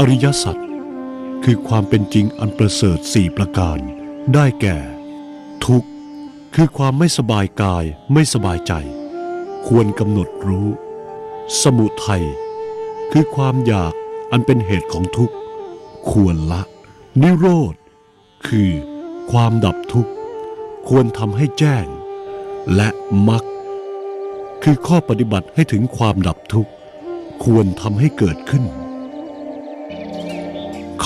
อริยสัจคือความเป็นจริงอันประเสริฐสี่ประการ ได้แก่ ทุกข์คือความไม่สบายกายไม่สบายใจ ควรกำหนดรู้ สมุทัยคือความอยากอันเป็นเหตุของทุกข์ ควรละ นิโรธ คือความดับทุกข์ ควรทำให้แจ้ง และมรรคคือข้อปฏิบัติให้ถึงความดับทุกข์ ควรทำให้เกิดขึ้น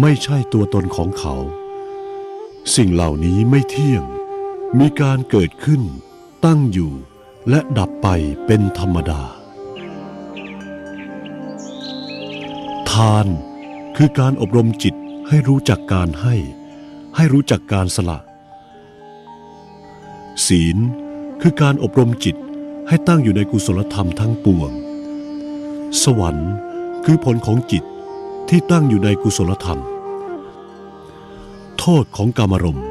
ไม่ใช่ตัวตนของเขา สิ่งเหล่านี้ไม่เที่ยง มีการเกิดขึ้น ตั้งอยู่ และดับไปเป็นธรรมดา ทานคือการอบรมจิตให้รู้จักการให้ ให้รู้จักการสละ ศีลคือการอบรมจิตให้ตั้งอยู่ในกุศลธรรมทั้งปวง สวรรค์คือผลของจิต ที่ตั้งอยู่ในกุศลธรรม โทษของกามารมณ์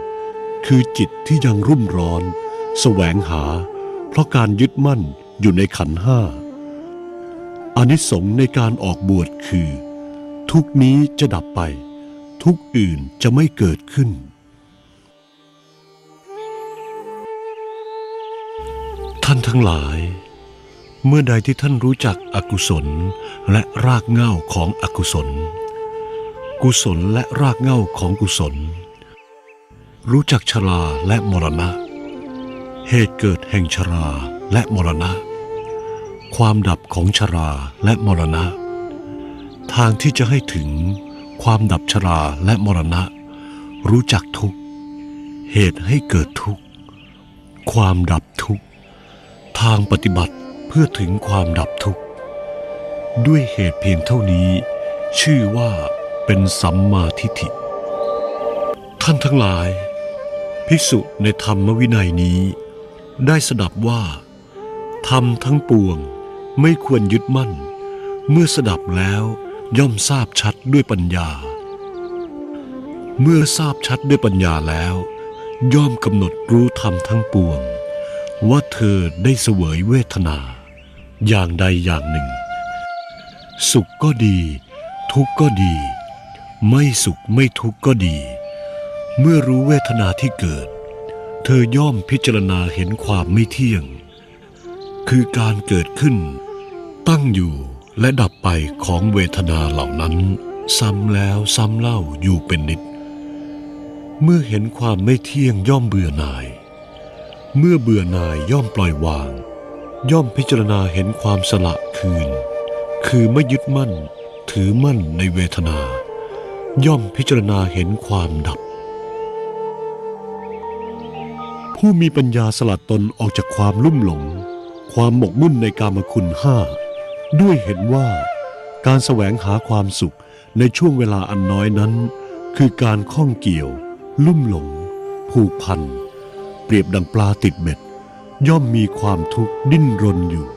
คือจิตที่ยังรุ่มร้อน แสวงหา เพราะการยึดมั่นอยู่ในขันห้าอานิสงส์ในการออกบวชคือ ทุกนี้จะดับไป ทุกอื่นจะไม่เกิดขึ้น ท่านทั้งหลาย เมื่อใดที่ท่านรู้จักอกุศลและรากเหง้าของอกุศล กุศลและรากเหง้าของกุศล รู้จักชราและมรณะ เหตุเกิดแห่งชราและมรณะ ความดับของชราและมรณะ ทางที่จะให้ถึงความดับชราและมรณะ รู้จักทุกเหตุให้เกิดทุกความดับทุกทางปฏิบัติ พื่อถึงความดับทุกข์ ด้วยเหตุเพียงเท่านี้ ชื่อว่าเป็นสัมมาทิฏฐิ ท่านทั้งหลาย ภิกษุในธรรมวินัยนี้ ได้สดับว่า ธรรมทั้งปวงไม่ควรยึดมั่น เมื่อสดับแล้วย่อมทราบชัดด้วยปัญญา เมื่อทราบชัดด้วยปัญญาแล้ว ย่อมกำหนดรู้ธรรมทั้งปวง ว่าเธอได้เสวยเวทนา อย่างใดอย่างหนึ่ง สุขก็ดี ทุกข์ก็ดี ไม่สุขไม่ทุกข์ก็ดี เมื่อรู้เวทนาที่เกิด เธอย่อมพิจารณาเห็นความไม่เที่ยง คือการเกิดขึ้น ตั้งอยู่และดับไปของเวทนาเหล่านั้น ซ้ำแล้วซ้ำเล่าอยู่เป็นนิด เมื่อเห็นความไม่เที่ยงย่อมเบื่อหน่าย เมื่อเบื่อหน่ายย่อมปล่อยวาง ย่อมพิจารณาเห็นความสละคืน คือไม่ยึดมั่น ถือมั่นในเวทนา ย่อมพิจารณาเห็นความดับ ผู้มีปัญญาสลัดตนออกจากความลุ่มหลง ความหมกมุ่นในกามคุณห้า ด้วยเห็นว่า การแสวงหาความสุขในช่วงเวลาอันน้อยนั้น คือการข้องเกี่ยว ลุ่มหลง ผูกพัน เปรียบดังปลาติดเบ็ด ย่อมมีความทุกข์ดิ้นรนอยู่